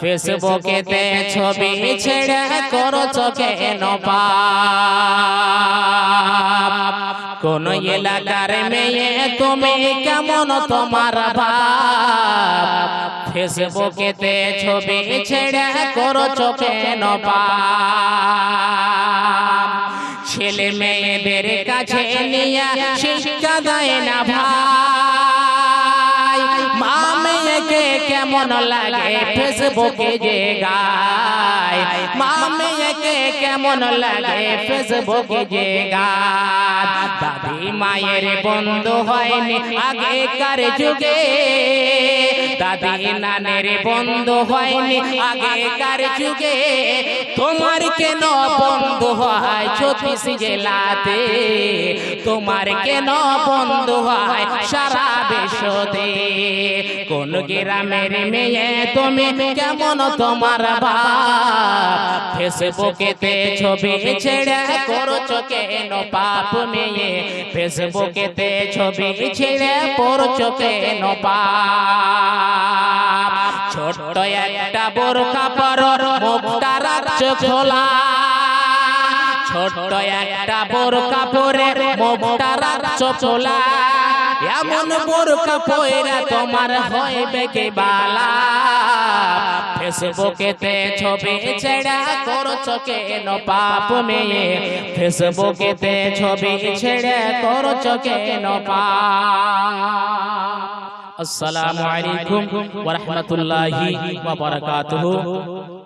ফেসবুকেতে ছবি ছেড়ে করছ কেন কোন এলাকার মেয়ে তুমি কেমন তোমার ভাব? ফেসবুকেতে ছবি ছেড়ে করছ কেন ছেলে মেয়েদের কাছে নিয়ে শিক্ষা দেয় না ভাই মেয়েকে কেমন লাগে? ফেসবুকে যে গায় মা মেয়েকে কেমন লাগে? ফেসবুকে যে গায়, দাদি মায়ের বন্ধু হয়নি আগেকার যুগে। দাদি নানের বন্ধু হয়নি। আগেকার যুগে তোমার কেন বন্ধু হয়? ছত্রিশ জেলাতে তোমার কেন বন্ধু হয়? সারা বিশ্বতে কোন গ্রামের মেয়ে তুমি কেমন তোমার ভাব? ফেসবুকেতে ছবি ছেড়ে করছ কেন পাপ মেয়ে। ফেসবুকেতে ছবি ছেড়ে পড়ছো কেন পাপ। ছোট্ট একটা বোরখা পর মুখটা রাখছো খোলা। ছোট্ট একটা বোরখা পরে মুখটা রাখছো খোলা। এমন বোরখা পয়রা তোমার হইবে কে বালা? ফেসবুকেতে ছবি ছেড়া করছ কেন পাপ মেয়ে ফেসবুকেতে ছবি ছেড়ে করছ কেন পাপ। আসসালামু আলাইকুম ওয়া রাহমাতুল্লাহি ওয়া বারাকাতুহু।